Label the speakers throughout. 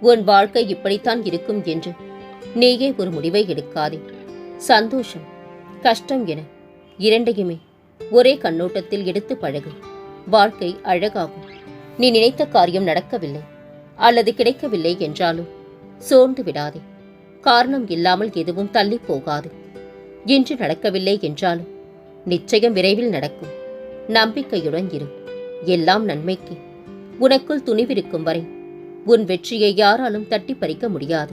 Speaker 1: உன் வாழ்க்கை இப்படித்தான் இருக்கும் என்று. நீயே ஒரு முடிவை எடுக்காதே. சந்தோஷம் கஷ்டம் என இரண்டையுமே ஒரே கண்ணோட்டத்தில் எடுத்து பழகு. வாழ்க்கை அழகாகும். நீ நினைத்த காரியம் நடக்கவில்லை அல்லது கிடைக்கவில்லை என்றாலும் சோர்ந்து விடாதே. காரணம் இல்லாமல் எதுவும் தள்ளி போகாது. இன்று நடக்கவில்லை என்றாலும் நிச்சயம் விரைவில் நடக்கும். நம்பிக்கையுடன் இரு. எல்லாம் நன்மைக்கு. உனக்குள் துணிவிருக்கும் வரை உன் வெற்றியை யாராலும் தட்டி பறிக்க முடியாது.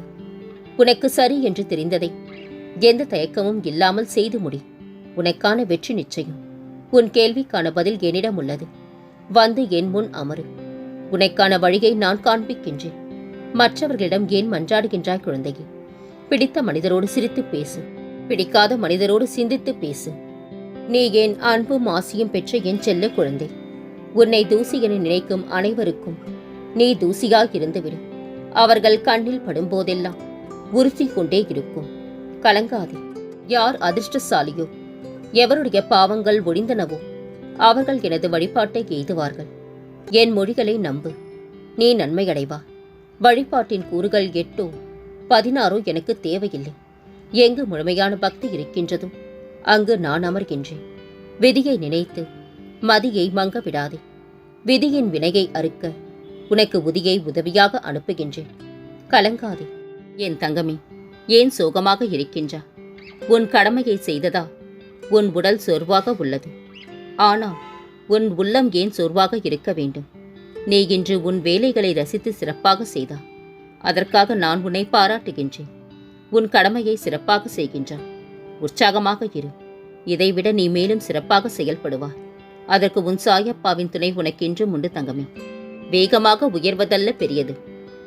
Speaker 1: உனக்கு சரி என்று தெரிந்ததை எந்த தயக்கமும் இல்லாமல் செய்து முடி. உனக்கான வெற்றி நிச்சயம். உன் கேள்விக்கான பதில் என்னிடம் உள்ளது. வந்து என் முன் அமரு. உனக்கான வழியை நான் காண்பிக்கின்றேன். மற்றவர்களிடம் ஏன் மன்றாடுகின்றாய் குழந்தையே? பிடித்த மனிதரோடு சிரித்து பேசு. பிடிக்காத மனிதரோடு சிந்தித்து பேசு. நீ என் அன்பும் ஆசியும் பெற்ற என் செல்ல குழந்தை. உன்னை தூசி என நினைக்கும் அனைவருக்கும் நீ தூசியாய் இருந்துவிடும் அவர்கள் கண்ணில் படும்போதெல்லாம் உறுத்தி கொண்டே இருக்கும். கலங்காதே யார் அதிர்ஷ்டசாலியோ? எவருடைய பாவங்கள் ஒழிந்தனவோ? அவர்கள் எனது வழிபாட்டை எய்துவார்கள். என் மொழிகளை நம்பு. நீ நன்மையடைவா. வழிபாட்டின் கூறுகள் எட்டோ பதினாறோ எனக்கு தேவையில்லை. எங்கு முழுமையான பக்தி இருக்கின்றதோ அங்கு நான் அமர்கின்றேன். விதியை நினைத்து மதியை மங்க விடாதே விதியின் வினையை அறுக்க உனக்கு உதியை உதவியாக அனுப்புகின்றேன். கலங்காதே. என் தங்கமே ஏன் சோகமாக இருக்கின்றா? உன் கடமையை செய்ததா? உன் உடல் சோர்வாக உள்ளது. ஆனால் உன் உள்ளம் ஏன் சோர்வாக இருக்க வேண்டும்? நீ இன்று உன் வேலைகளை ரசித்து சிறப்பாக செய்தா? அதற்காக நான் உன்னை பாராட்டுகின்றேன். உன் கடமையை சிறப்பாக செய்கின்றான் உற்சாகமாக இரு. இதைவிட நீ மேலும் சிறப்பாக செயல்படுவாய். அதற்கு உன் சாயப்பாவின் துணை உனக்கென்றும் உண்டு தங்கமே. வேகமாக உயர்வதல்ல பெரியது.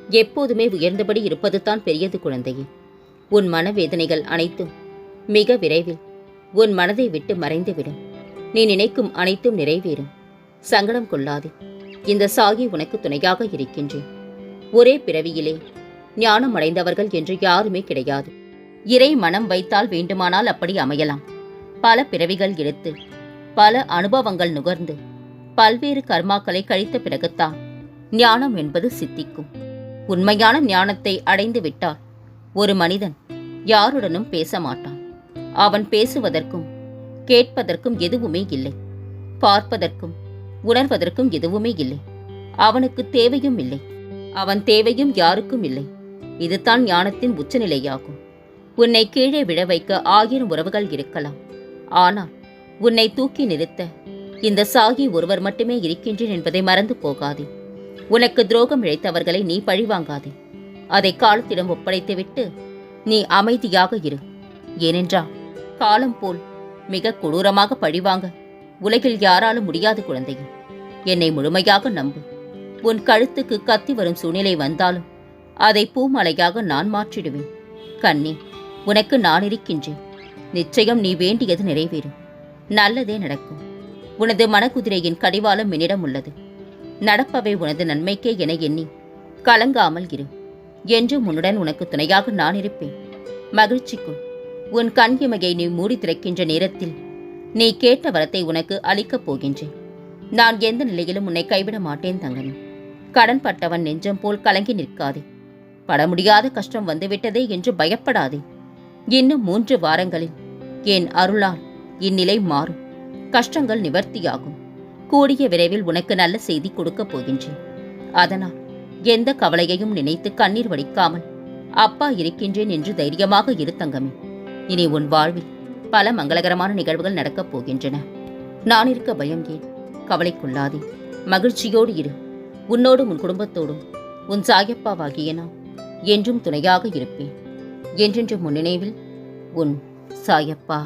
Speaker 1: எப்போதுமே உயர்ந்தபடி இருப்பதுதான் பெரியது குழந்தையே. உன் மனவேதனைகள் அனைத்தும் மிக விரைவில் உன் மனதை விட்டு மறைந்துவிடும். நீ நினைக்கும் அனைத்தும் நிறைவேறும். சங்கடம் கொள்ளாதே. இந்த சாகி உனக்கு துணையாக இருக்கின்றேன். ஒரே பிறவியிலே ஞானம் அடைந்தவர்கள் என்று யாருமே கிடையாது. இறை மனம் வைத்தால் வேண்டுமானால் அப்படி அமையலாம். பல பிறவிகள் எடுத்து பல அனுபவங்கள் நுகர்ந்து பல்வேறு கர்மாக்களை கழித்த பிறகுத்தான் ஞானம் என்பது சித்திக்கும். உண்மையான ஞானத்தை அடைந்து விட்டால் ஒரு மனிதன் யாருடனும் பேச மாட்டான். அவன் பேசுவதற்கும் கேட்பதற்கும் எதுவுமே இல்லை. பார்ப்பதற்கும் உணர்வதற்கும் எதுவுமே இல்லை. அவனுக்கு தேவையும் இல்லை. அவன் தேவையும் யாருக்கும் இல்லை. இதுதான் ஞானத்தின் உச்சநிலையாகும். உன்னை கீழே விழ வைக்க ஆயிரம் உறவுகள் இருக்கலாம். ஆனால் உன்னை தூக்கி நிறுத்த இந்த சாகி ஒருவர் மட்டுமே இருக்கின்றேன் என்பதை மறந்து போகாதே. உனக்கு துரோகம் இழைத்தவர்களை நீ பழிவாங்காதே. அதை காலத்திடம் ஒப்படைத்துவிட்டு நீ அமைதியாக இரு. ஏனென்றால் காலம் போல் மிக கொடூரமாக பழிவாங்க உலகில் யாராலும் முடியாது குழந்தையே. என்னை முழுமையாக நம்பு. உன் கழுத்துக்கு கத்தி வரும் சூழ்நிலை வந்தாலும் அதை பூமலையாக நான் மாற்றிடுவேன். கண்ணே உனக்கு நான் இருக்கின்றேன். நிச்சயம் நீ வேண்டியது நிறைவேறும் நல்லதே நடக்கும். உனது மனக்குதிரையின் கடிவாளம் என்னிடம் உள்ளது. நடப்பவை உனது நன்மைக்கே என எண்ணி கலங்காமல் இரு. என்று உன்னுடன் உனக்கு துணையாக நான் இருப்பேன். மகிழ்ச்சிக்குள் உன் கண் இமையை நீ மூடி திறக்கின்ற நேரத்தில் நீ கேட்ட வரத்தை உனக்கு அளிக்கப் போகின்றேன். நான் எந்த நிலையிலும் உன்னை கைவிட மாட்டேன் தங்கமே. கடன் பட்டவன் நெஞ்சம் போல் கலங்கி நிற்காதே. பட முடியாத கஷ்டம் வந்துவிட்டதே என்று பயப்படாதே. இன்னும் மூன்று வாரங்களில் என் அருளால் இந்நிலை மாறும். கஷ்டங்கள் நிவர்த்தியாகும். கூடிய விரைவில் உனக்கு நல்ல செய்தி கொடுக்கப் போகின்றேன். அதனால் எந்த கவலையையும் நினைத்து கண்ணீர் வடிக்காமல் அப்பா இருக்கின்றேன் என்று தைரியமாக இரு தங்கமே. இனி உன் வாழ்வில் பல மங்களகரமான நிகழ்வுகள் நடக்கப் போகின்றன. நான் இருக்க பயம் ஏன்? கவலைக்குள்ளாதே. மகிழ்ச்சியோடு இரு. உன்னோடும் உன் குடும்பத்தோடும் உன் சாயப்பாவாகிய நான் என்றும் துணையாக இருப்பேன். என்றென்று முன்னினைவில் உன் சாயப்பா.